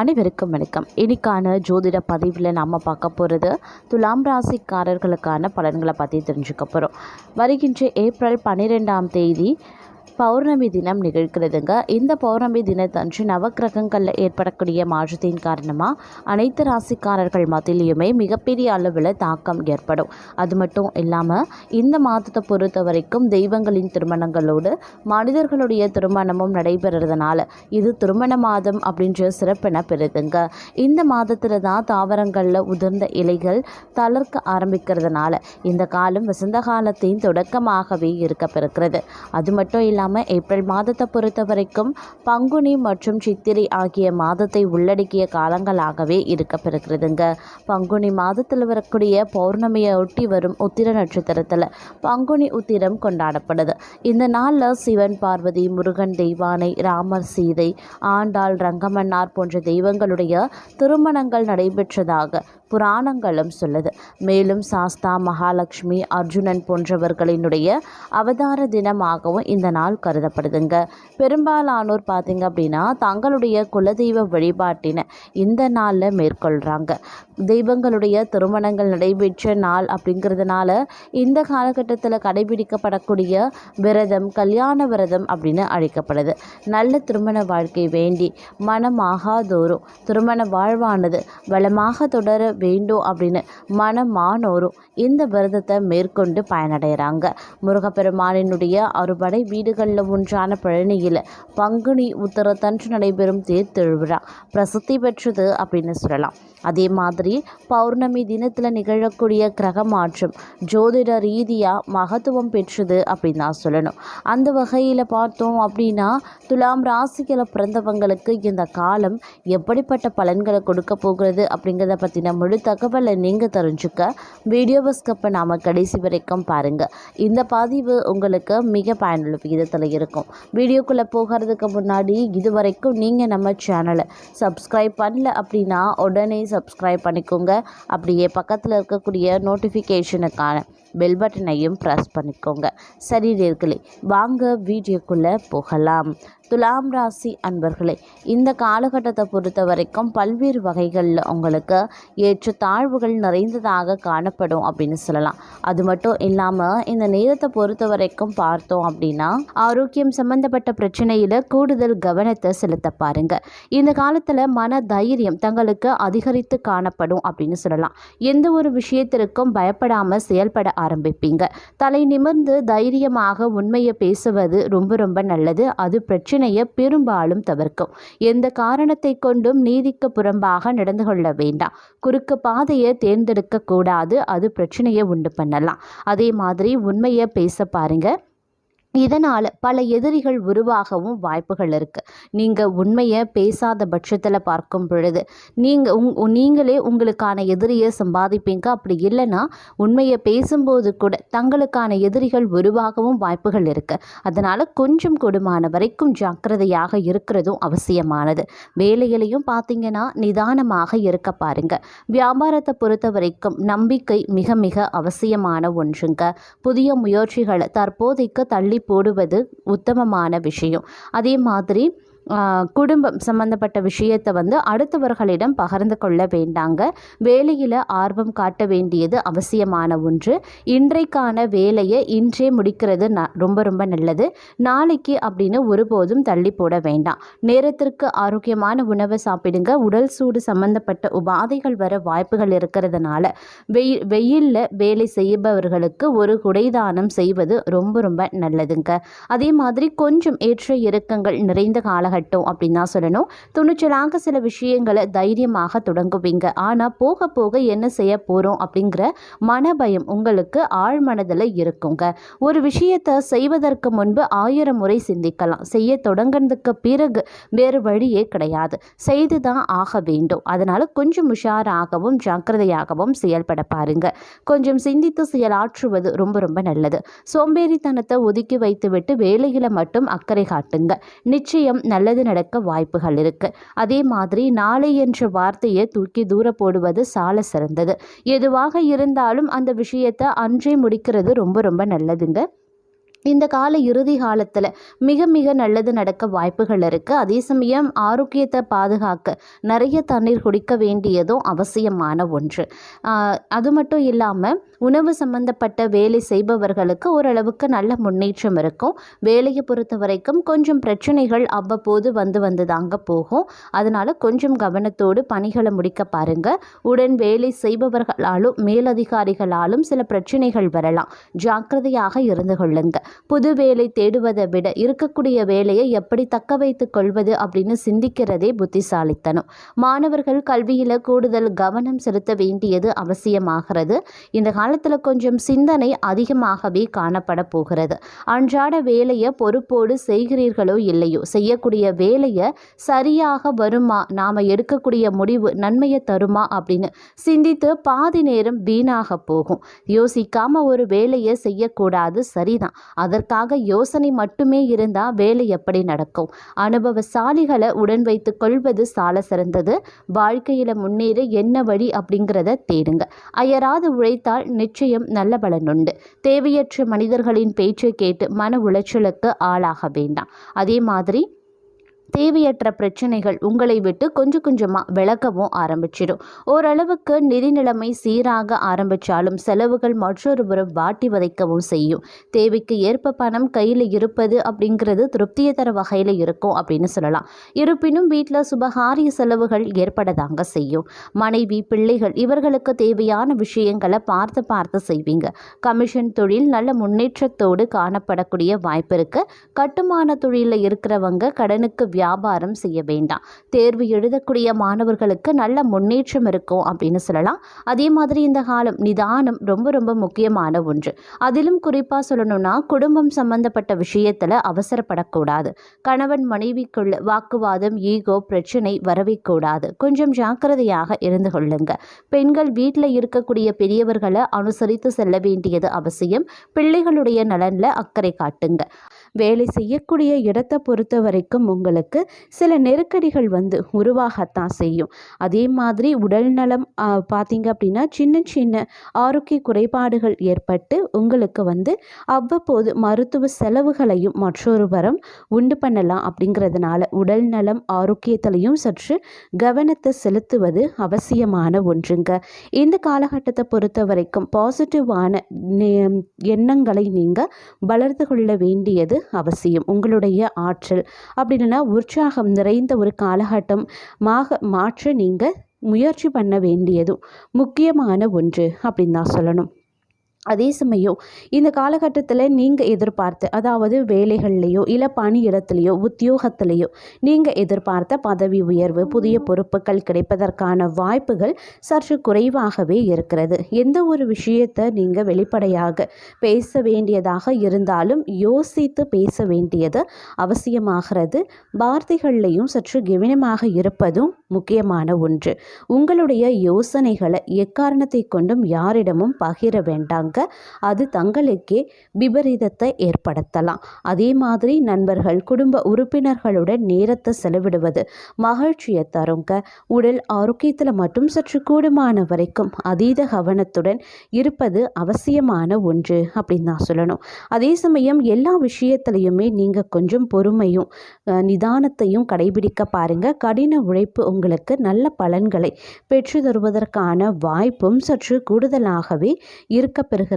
அனைவருக்கும் வணக்கம். இன்னைக்கான ஜோதிட பதிவில் நாம் பார்க்க போகிறது துலாம் ராசிக்காரர்களுக்கான பலன்களை பற்றி தெரிஞ்சுக்க போகிறோம் வருகின்ற ஏப்ரல் பன்னிரெண்டாம் தேதி பௌர்ணமி தினம் நிகழ்கிறதுங்க. இந்த பௌர்ணமி தினத்தன்று நவக்கிரகங்களில் ஏற்படக்கூடிய மாற்றத்தின் காரணமாக அனைத்து ராசிக்காரர்கள் மத்தியிலையுமே மிகப்பெரிய அளவில் தாக்கம் ஏற்படும். அது மட்டும் இல்லாமல் இந்த மாதத்தை பொறுத்த வரைக்கும் தெய்வங்களின் திருமணங்களோடு மனிதர்களுடைய திருமணமும் நடைபெறதுனால இது திருமண மாதம் அப்படின்ற சிறப்பின பெறுதுங்க. இந்த மாதத்தில் தான் தாவரங்களில் உதிர்ந்த இலைகள் தளர்க்க ஆரம்பிக்கிறதுனால இந்த காலம் வசந்த காலத்தின் தொடக்கமாகவே இருக்கப்பெறுகிறது. அது மட்டும் இல்லாமல் ஏப்ரல் மாதத்தை பொறுத்த வரைக்கும் பங்குனி மற்றும் சித்திரை ஆகிய மாதத்தை உள்ளடக்கிய காலங்களாகவே இருக்கப்பெறுகிறதுங்க. பங்குனி மாதத்தில் வரக்கூடிய பௌர்ணமியை ஒட்டி வரும் உத்திர நட்சத்திரத்தில் பங்குனி உத்திரம் கொண்டாடப்படுது. இந்த நாளில் சிவன் பார்வதி முருகன் தெய்வானை ராமர் சீதை ஆண்டாள் ரங்கமன்னார் போன்ற தெய்வங்களுடைய திருமணங்கள் நடைபெற்றதாக புராணங்களும் சொல்லுது. மேலும் சாஸ்தா மகாலட்சுமி அர்ஜுனன் போன்றவர்களினுடைய அவதார தினமாகவும் இந்த நாள் கருதப்படுதுங்க. பெரும்பாலானோர் பார்த்திங்க அப்படின்னா தங்களுடைய குலதெய்வ வழிபாட்டினை இந்த நாளில் மேற்கொள்கிறாங்க தெய்வங்களுடைய திருமணங்கள் நடைபெற்ற நாள் அப்படிங்கிறதுனால இந்த காலகட்டத்தில் கடைபிடிக்கப்படக்கூடிய விரதம் கல்யாண விரதம் அப்படின்னு அழைக்கப்படுது. நல்ல திருமண வாழ்க்கை வேண்டி மனமாகாதோறும் திருமண வாழ்வானது வளமாக தொடர வேண்டும் அப்படின்னு மனமானோரும் இந்த விரதத்தை மேற்கொண்டு பயனடைகிறாங்க. முருகப்பெருமானினுடைய அறுபடை வீடுகளில் ஒன்றான பழனியில் பங்குனி உத்தரத்தன்று நடைபெறும் தேர் திருவிழா பிரசித்தி பெற்றது அப்படின்னு சொல்லலாம். அதே மாதிரி பௌர்ணமி தினத்தில் நிகழக்கூடிய கிரக மாற்றம் ஜோதிட ரீதியாக மகத்துவம் பெற்றது அப்படின்னு தான் சொல்லணும். அந்த வகையில் பார்த்தோம் அப்படின்னா துலாம் ராசிகளை பிறந்தவங்களுக்கு இந்த காலம் எப்படிப்பட்ட பலன்களை கொடுக்க போகிறது அப்படிங்கிறத பற்றின முழு தகவலை நீங்கள் தெரிஞ்சுக்க வீடியோவை ஸ்கப்பை நாம் கடைசி வரைக்கும் பாருங்கள் இந்த பதிவு உங்களுக்கு மிக பயனுள்ள விகிதத்தில் இருக்கும். வீடியோக்குள்ளே போகிறதுக்கு முன்னாடி இது வரைக்கும் நீங்கள் நம்ம சேனலை சப்ஸ்கிரைப் பண்ணல அப்படின்னா உடனே சப்ஸ்கிரைப் பண்ணிக்கோங்க. அப்படியே பக்கத்தில் இருக்கக்கூடிய நோட்டிஃபிகேஷனுக்கான பெல் பட்டனையும் ப்ரெஸ் பண்ணிக்கோங்க. சரி நேர்களே வாங்க வீடியோக்குள்ளே போகலாம். துலாம் ராசி அன்பர்களே இந்த காலகட்டத்தை பொறுத்த வரைக்கும் பல்வேறு வகைகளில் உங்களுக்கு ஏற்ற தாழ்வுகள் நிறைந்ததாக காணப்படும் அப்படின்னு சொல்லலாம். அது மட்டும் இல்லாமல் இந்த நேரத்தை பொறுத்த வரைக்கும் பார்த்தோம் அப்படின்னா ஆரோக்கியம் சம்பந்தப்பட்ட பிரச்சனையில் கூடுதல் கவனத்தை செலுத்த பாருங்க. இந்த காலத்தில் மன தைரியம் தங்களுக்கு அதிகரித்து காணப்படும் அப்படின்னு சொல்லலாம். எந்த ஒரு விஷயத்திற்கும் பயப்படாமல் செயல்பட ஆரம்பிப்பீங்க. தலை நிமிர்ந்து தைரியமாக உண்மையை பேசுவது ரொம்ப ரொம்ப நல்லது. அது பிரச்சனையை பெரும்பாலும் தவிர்க்கும். எந்த காரணத்தை கொண்டும் நீதிக்கு புறம்பாக நடந்து கொள்ள வேண்டாம். குறுக்கு பாதையை தேர்ந்தெடுக்க கூடாது. அது பிரச்சனையை உண்டு பண்ணலாம். அதே மாதிரி உண்மையை பேச பாருங்கள் இதனால் பல எதிரிகள் உருவாகவும் வாய்ப்புகள் இருக்குது நீங்கள் உண்மையை பேசாத பட்சத்தில் பார்க்கும் பொழுது நீங்கள் உங் நீங்களே உங்களுக்கான எதிரியை சம்பாதிப்பீங்க. அப்படி இல்லைன்னா உண்மையை பேசும்போது கூட தங்களுக்கான எதிரிகள் உருவாகவும் வாய்ப்புகள் இருக்குது அதனால் கொஞ்சம் கொடுமான வரைக்கும் ஜாக்கிரதையாக இருக்கிறதும் அவசியமானது. வேலையிலையும் பார்த்தீங்கன்னா நிதானமாக இருக்க பாருங்கள் வியாபாரத்தை பொறுத்த வரைக்கும் நம்பிக்கை மிக மிக அவசியமான ஒன்றுங்க. புதிய முயற்சிகளை தற்போதைக்கு தள்ளி போடுவது உத்தமமான விஷயம். அதே மாதிரி குடும்பம் சம்பந்தப்பட்ட விஷயத்தை வந்து அடுத்தவர்களிடம் பகிர்ந்து கொள்ள வேண்டாங்க. வேலையில் ஆர்வம் காட்ட வேண்டியது அவசியமான ஒன்று. இன்றைக்கான வேலையை இன்றே முடிக்கிறது ந ரொம்ப ரொம்ப நல்லது. நாளைக்கு அப்படின்னு ஒருபோதும் தள்ளி போட வேண்டாம். நேரத்திற்கு ஆரோக்கியமான உணவை சாப்பிடுங்க. உடல் சூடு சம்பந்தப்பட்ட உபாதைகள் வர வாய்ப்புகள் இருக்கிறதுனால வெயில் வெயிலில் வேலை செய்பவர்களுக்கு ஒரு குடைதானம் செய்வது ரொம்ப ரொம்ப நல்லதுங்க. அதே மாதிரி கொஞ்சம் ஏற்ற இறக்கங்கள் நிறைந்த காலகட்டம் காலகட்டம் அப்படின்னு தான் சொல்லணும். துணிச்சலாக சில விஷயங்களை தைரியமாக தொடங்குவீங்க. ஆனால் போக போக என்ன செய்ய போகிறோம் அப்படிங்கிற மனபயம் உங்களுக்கு ஆழ்மனதில் இருக்குங்க. ஒரு விஷயத்தை செய்வதற்கு முன்பு ஆயிரம் முறை சிந்திக்கலாம். செய்ய தொடங்கினதுக்கு பிறகு வேறு வழியே கிடையாது. செய்து தான் ஆக வேண்டும். அதனால் கொஞ்சம் உஷாராகவும் ஜாக்கிரதையாகவும் செயல்பட பாருங்க. கொஞ்சம் சிந்தித்து செயலாற்றுவது ரொம்ப ரொம்ப நல்லது. சோம்பேறித்தனத்தை ஒதுக்கி வைத்துவிட்டு வேலையில் மட்டும் அக்கறை காட்டுங்க. நிச்சயம் நல்ல நல்லது நடக்க வாய்ப்புகள் இருக்கு. அதே மாதிரி நாளை என்ற வார்த்தையை தூக்கி தூர போடுவது சால சிறந்தது. எதுவாக இருந்தாலும் அந்த விஷயத்தை அன்றே முடிக்கிறது ரொம்ப ரொம்ப நல்லதுங்க. இந்த கால இறுதி காலத்தில் மிக மிக நல்லது நடக்க வாய்ப்புகள் இருக்குது அதே சமயம் ஆரோக்கியத்தை பாதுகாக்க நிறைய தண்ணீர் குடிக்க வேண்டியதும் அவசியமான ஒன்று. அது மட்டும் இல்லாமல் உணவு சம்பந்தப்பட்ட வேலை செய்பவர்களுக்கு ஓரளவுக்கு நல்ல முன்னேற்றம் இருக்கும். வேலையை பொறுத்த வரைக்கும் கொஞ்சம் பிரச்சனைகள் அவ்வப்போது வந்து வந்து தாங்க போகும். அதனால் கொஞ்சம் கவனத்தோடு பணிகளை முடிக்க பாருங்க. உடன் வேலை செய்பவர்களாலும் மேலதிகாரிகளாலும் சில பிரச்சனைகள் வரலாம். ஜாக்கிரதையாக இருந்து கொள்ளுங்க. புது வேலை தேடுவதை விட இருக்கக்கூடிய வேலையை எப்படி தக்க வைத்துக் கொள்வது அப்படின்னு சிந்திக்கிறதே புத்திசாலித்தனம். மாணவர்கள் கல்வியில் கூடுதல் கவனம் செலுத்த வேண்டியது அவசியமாகிறது. இந்த காலத்தில் கொஞ்சம் சிந்தனை அதிகமாகவே காணப்பட போகிறது. அன்றாட வேலையை பொறுப்போடு செய்கிறீர்களோ இல்லையோ? செய்யக்கூடிய வேலையை சரியாக வருமா? நாம் எடுக்கக்கூடிய முடிவு நன்மையை தருமா? அப்படின்னு சிந்தித்து பாதி நேரம் வீணாக போகும். யோசிக்காம ஒரு வேலையை செய்யக்கூடாது சரிதான். அதற்காக யோசனை மட்டுமே இருந்தால் வேலை எப்படி நடக்கும்? அனுபவசாலிகளை உடன் வைத்து கொள்வது சால சிறந்தது. வாழ்க்கையில் முன்னேற என்ன வழி அப்படிங்கிறத தேடுங்க. அயராது உழைத்தால் நிச்சயம் நல்ல பலன் உண்டு தேவையற்ற மனிதர்களின் பேச்சை கேட்டு மன உளைச்சலுக்கு ஆளாக வேண்டாம். அதே மாதிரி தேவையற்ற பிரச்சனைகள் உங்களை விட்டு கொஞ்சம் கொஞ்சமாக விளக்கவும் ஆரம்பிச்சிடும். ஓரளவுக்கு நிதி நிலைமை சீராக ஆரம்பித்தாலும் செலவுகள் மற்றொரு புறம் வாட்டி வதைக்கவும் செய்யும். தேவைக்கு ஏற்ப பணம் கையில் இருப்பது அப்படிங்கிறது திருப்தியை தர வகையில் இருக்கும் அப்படின்னு சொல்லலாம். இருப்பினும் வீட்டில் சுபகாரிய செலவுகள் ஏற்படதாங்க செய்யும். மனைவி பிள்ளைகள் இவர்களுக்கு தேவையான விஷயங்களை பார்த்து பார்த்து செய்வீங்க. கமிஷன் தொழில் நல்ல முன்னேற்றத்தோடு காணப்படக்கூடிய வாய்ப்பு இருக்கு. கட்டுமான தொழிலில் இருக்கிறவங்க கடனுக்கு வியாபாரம் செய்ய வேண்டாம். தேர்வு எழுதக்கூடிய மாணவர்களுக்கு நல்ல முன்னேற்றம் இருக்கும் அப்படின்னு சொல்லலாம். அதே மாதிரி இந்த காலம் நிதானம் ரொம்ப ரொம்ப முக்கியமான ஒன்று. அதிலும் குறிப்பாக சொல்லணும்னா குடும்பம் சம்பந்தப்பட்ட விஷயத்தில் அவசரப்படக்கூடாது. கணவன் மனைவிக்குள்ள வாக்குவாதம் ஈகோ பிரச்சனை வரவே கூடாது கொஞ்சம் ஜாக்கிரதையாக இருந்து கொள்ளுங்க. பெண்கள் வீட்டில் இருக்கக்கூடிய பெரியவர்களை அனுசரித்து செல்ல வேண்டியது அவசியம். பிள்ளைகளுடைய நலனில் அக்கறை காட்டுங்க. வேலை செய்யக்கூடிய இடத்தை பொறுத்த வரைக்கும் உங்களுக்கு சில நெருக்கடிகள் வந்து உருவாகத்தான் செய்யும். அதே மாதிரி உடல் நலம் பார்த்தீங்க அப்படின்னா சின்ன சின்ன ஆரோக்கிய குறைபாடுகள் ஏற்பட்டு உங்களுக்கு வந்து அவ்வப்போது மருத்துவ செலவுகளையும் மற்றொரு வரம் உண்டு பண்ணலாம் அப்படிங்கிறதுனால உடல் நலம் ஆரோக்கியத்திலையும் சற்று கவனத்தை செலுத்துவது அவசியமான ஒன்றுங்க. இந்த காலகட்டத்தை பொறுத்த வரைக்கும் பாசிட்டிவான எண்ணங்களை நீங்கள் வளர்த்து கொள்ள வேண்டியது அவசியம். உங்களுடைய ஆற்றல். அப்படி இல்லைன்னா உற்சாகம் நிறைந்த ஒரு காலகட்டம். மாக மாற்ற நீங்கள் முயற்சி பண்ண வேண்டியதும் முக்கியமான ஒன்று அப்படின்னு தான் சொல்லணும். அதே சமயம் இந்த காலகட்டத்தில் நீங்கள் எதிர்பார்த்த அதாவது வேலைகள்லையோ இல்லை பணியிடத்துலையோ உத்தியோகத்திலையோ நீங்கள் எதிர்பார்த்த பதவி உயர்வு புதிய பொறுப்புகள் கிடைப்பதற்கான வாய்ப்புகள் சற்று குறைவாகவே இருக்கிறது. எந்த ஒரு விஷயத்தை நீங்கள் வெளிப்படையாக பேச வேண்டியதாக இருந்தாலும் யோசித்து பேச வேண்டியது அவசியமாகிறது. வார்த்தைகள்லையும் சற்று கவனமாக இருப்பதும் முக்கியமான ஒன்று. உங்களுடைய யோசனைகளை எக்காரணத்தை கொண்டும் யாரிடமும் பகிர வேண்டாங்க. அது தங்களுக்கே விபரீதத்தை ஏற்படுத்தலாம். அதே மாதிரி நண்பர்கள் குடும்ப உறுப்பினர்களுடன் நேரத்தை செலவிடுவது மகிழ்ச்சியை தருங்க. உடல் ஆரோக்கியத்தில் மட்டும் சற்று கூடுமான வரைக்கும் அதீத கவனத்துடன் இருப்பது அவசியமான ஒன்று அப்படின்னு நான் சொல்லணும். அதே சமயம் எல்லா விஷயத்துலையுமே நீங்கள் கொஞ்சம் பொறுமையும் நிதானத்தையும் கடைபிடிக்க பாருங்க. கடின உழைப்பு உங்களுக்கு நல்ல பலன்களை பெற்று தருவதற்கான வாய்ப்பும் சற்று கூடுதலாகவே இருக்க பெறுகிறது.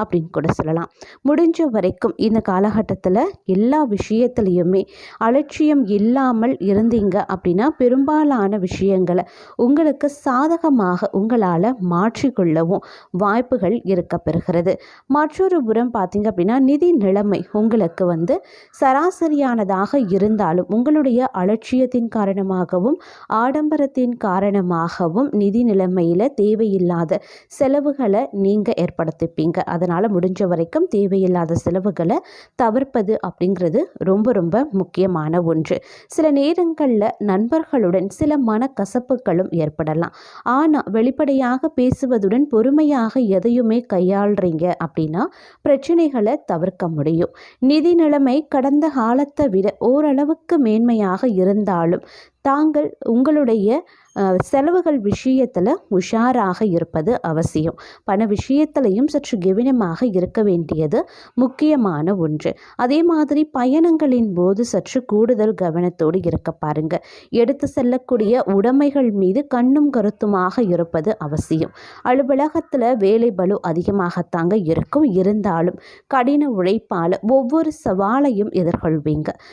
அப்படின்னு கூட சொல்லலாம். முடிஞ்ச வரைக்கும் இந்த காலகட்டத்தில் எல்லா விஷயத்துலையுமே அலட்சியம் இல்லாமல் இருந்தீங்க அப்படின்னா பெரும்பாலான விஷயங்களை உங்களுக்கு சாதகமாக உங்களால் மாற்றிக்கொள்ளவும் வாய்ப்புகள் இருக்க பெறுகிறது மற்றொரு புறம் பார்த்தீங்க அப்படின்னா நிதி நிலைமை உங்களுக்கு வந்து சராசரியானதாக இருந்தாலும் உங்களுடைய அலட்சியத்தின் காரணமாகவும் ஆடம்பரத்தின் காரணமாகவும் நிதி நிலைமையில் தேவையில்லாத செலவுகளை நீங்கள் ஏற்படுத்திப்பீங்க அதனால் முடிஞ்ச வரைக்கும் தேவையில்லாத செலவுகளை தவிர்ப்பது அப்படிங்கிறது ரொம்ப ரொம்ப முக்கியமான ஒன்று. சில நேரங்களில் நண்பர்களுடன் சில மனக்கசப்புகளும் ஏற்படலாம். ஆனால் வெளிப்படையாக பேசுவதுடன் பொறுமையாக எதையுமே கையாளுறீங்க அப்படின்னா பிரச்சனைகளை தவிர்க்க முடியும். நிதி நிலைமை கடந்த காலத்தை விட ஓரளவுக்கு மேன்மையாக இருந்தாலும் தாங்கள் உங்களுடைய செலவுகள் விஷயத்தில் உஷாராக இருப்பது அவசியம். பண விஷயத்திலையும் சற்று கவனமாக இருக்க வேண்டியது முக்கியமான ஒன்று. அதே மாதிரி பயணங்களின் போது சற்று கூடுதல் கவனத்தோடு இருக்க பாருங்க. எடுத்து செல்லக்கூடிய உடைமைகள் மீது கண்ணும் கருத்துமாக இருப்பது அவசியம். அலுவலகத்தில் வேலை பலு அதிகமாகத்தாங்க இருக்கும். இருந்தாலும் கடின உழைப்பால் ஒவ்வொரு சவாலையும் எதிர்கொள்வீங்க.